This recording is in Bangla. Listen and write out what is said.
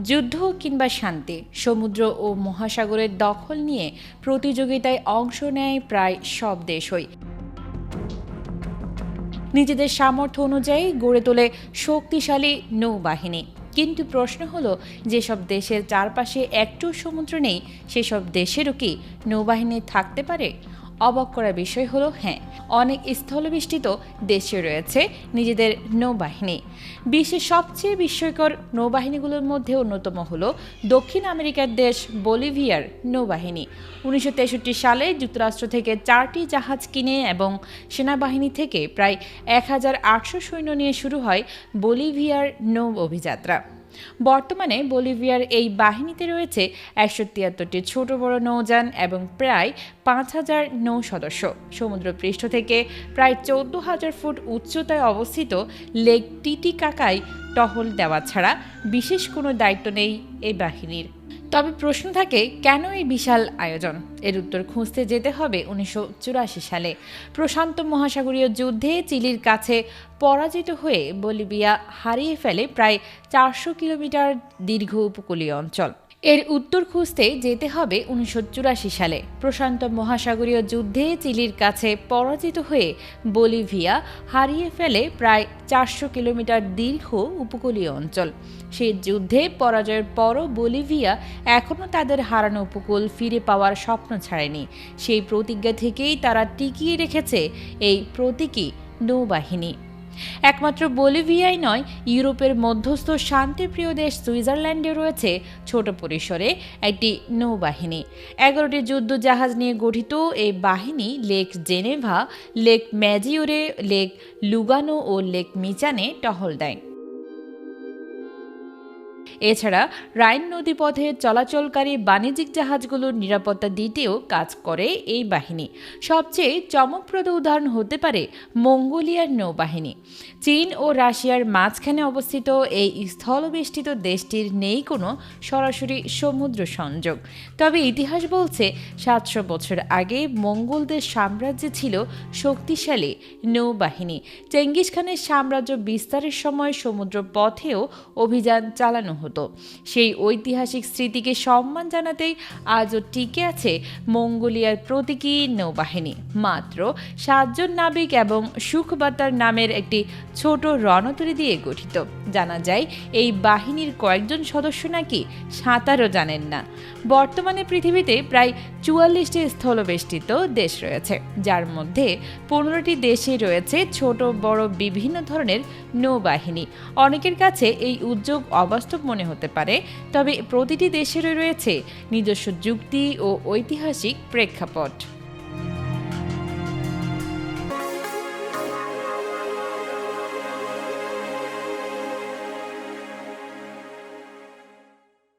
যুদ্ধ কিংবা শান্তি, সমুদ্র ও মহাসাগরের দখল নিয়ে প্রতিযোগিতায় অংশ নেয় প্রায় সব দেশই। নিজেদের সামর্থ্য অনুযায়ী গড়ে তোলে শক্তিশালী নৌবাহিনী। কিন্তু প্রশ্ন হলো, যেসব দেশের চারপাশে একটু সমুদ্র নেই, সেসব দেশেরও কি নৌবাহিনী থাকতে পারে? অবাক করার বিষয় হলো হ্যাঁ অনেক স্থলবেষ্টিত দেশে রয়েছে নিজেদের নৌবাহিনী। বিশ্বের সবচেয়ে বিস্ময়কর নৌবাহিনীগুলোর মধ্যে অন্যতম হলো দক্ষিণ আমেরিকার দেশ বলিভিয়ার নৌবাহিনী। উনিশশো তেষট্টি সালে যুক্তরাষ্ট্র থেকে চারটি জাহাজ কিনে এবং সেনাবাহিনী থেকে প্রায় এক হাজার আটশো সৈন্য নিয়ে শুরু হয় বলিভিয়ার নৌ অভিযাত্রা। বর্তমানে বলিভিয়ার এই বাহিনীতে রয়েছে একশো তিয়াত্তরটি ছোট বড় নৌযান এবং প্রায় পাঁচ হাজার নৌ সদস্য। সমুদ্রপৃষ্ঠ থেকে প্রায় চৌদ্দ হাজার ফুট উচ্চতায় অবস্থিত লেক টিটিকাকায় টহল দেওয়া ছাড়া বিশেষ কোনো দায়িত্ব নেই এই বাহিনীর। তবে প্রশ্ন থাকে, কেন এই বিশাল আয়োজন? এর উত্তর খুঁজতে যেতে হবে উনিশশো চুরাশি সালে। প্রশান্ত মহাসাগরীয় যুদ্ধে চিলির কাছে পরাজিত হয়ে বলিভিয়া হারিয়ে ফেলে প্রায় চারশো কিলোমিটার দীর্ঘ উপকূলীয় অঞ্চল। এর উত্তর খুঁজতে যেতে হবে উনিশশো চুরাশি সালে। প্রশান্ত মহাসাগরীয় যুদ্ধে চিলির কাছে পরাজিত হয়ে বলিভিয়া হারিয়ে ফেলে প্রায় চারশো কিলোমিটার দীর্ঘ উপকূলীয় অঞ্চল। সেই যুদ্ধে পরাজয়ের পরও বলিভিয়া এখনও তাদের হারানো উপকূল ফিরে পাওয়ার স্বপ্ন ছাড়েনি। সেই প্রতিজ্ঞা থেকেই তারা টিকিয়ে রেখেছে এই প্রতীকী নৌবাহিনী। একমাত্র বলিভিয়াই নয়, ইউরোপের মধ্যস্থ শান্তিপ্রিয় দেশ সুইজারল্যান্ডে রয়েছে ছোট পরিসরে একটি নৌবাহিনী। এগারোটি যুদ্ধ জাহাজ নিয়ে গঠিত এই বাহিনী lake Geneva, lake Maggiore, lake Lugano ও লেক মিচানে টহল দেয়। এছাড়া রাইন নদীপথে চলাচলকারী বাণিজ্যিক জাহাজগুলোর নিরাপত্তা দিতেও কাজ করে এই বাহিনী। সবচেয়ে চমকপ্রদ উদাহরণ হতে পারে মঙ্গোলিয়ার নৌবাহিনী। চীন ও রাশিয়ার মাঝখানে অবস্থিত এই স্থলবেষ্টিত দেশটির নেই কোনো সরাসরি সমুদ্র সংযোগ। তবে ইতিহাস বলছে সাতশো বছর আগে মঙ্গলদের সাম্রাজ্যে ছিল শক্তিশালী নৌবাহিনী। চেঙ্গিস খানের সাম্রাজ্য বিস্তারের সময় সমুদ্র পথেও অভিযান চালানো হতো। সেই ঐতিহাসিক স্মৃতিকে সম্মান জানাতেই আজও টিকে আছে মঙ্গোলিয়ার প্রতীকী নৌবাহিনী। মাত্র সাতজন নাবিক এবং সুখবাতার নামের একটি ছোট রণতরী দিয়ে গঠিত। জানা যায়, এই বাহিনীর কয়েকজন সদস্য নাকি সাঁতারও জানেন না। বর্তমানে পৃথিবীতে প্রায় চুয়াল্লিশটি স্থলবেষ্টিত দেশ রয়েছে। যার মধ্যে পনেরোটি দেশে রয়েছে ছোট, বড়, বিভিন্ন ধরনের নৌবাহিনী। অনেকের কাছে এই উদ্যোগ অবাস্তব মনে হতে পারে তবে প্রতিটি দেশেরই রয়েছে নিজস্ব যুক্তি ও ঐতিহাসিক প্রেক্ষাপট।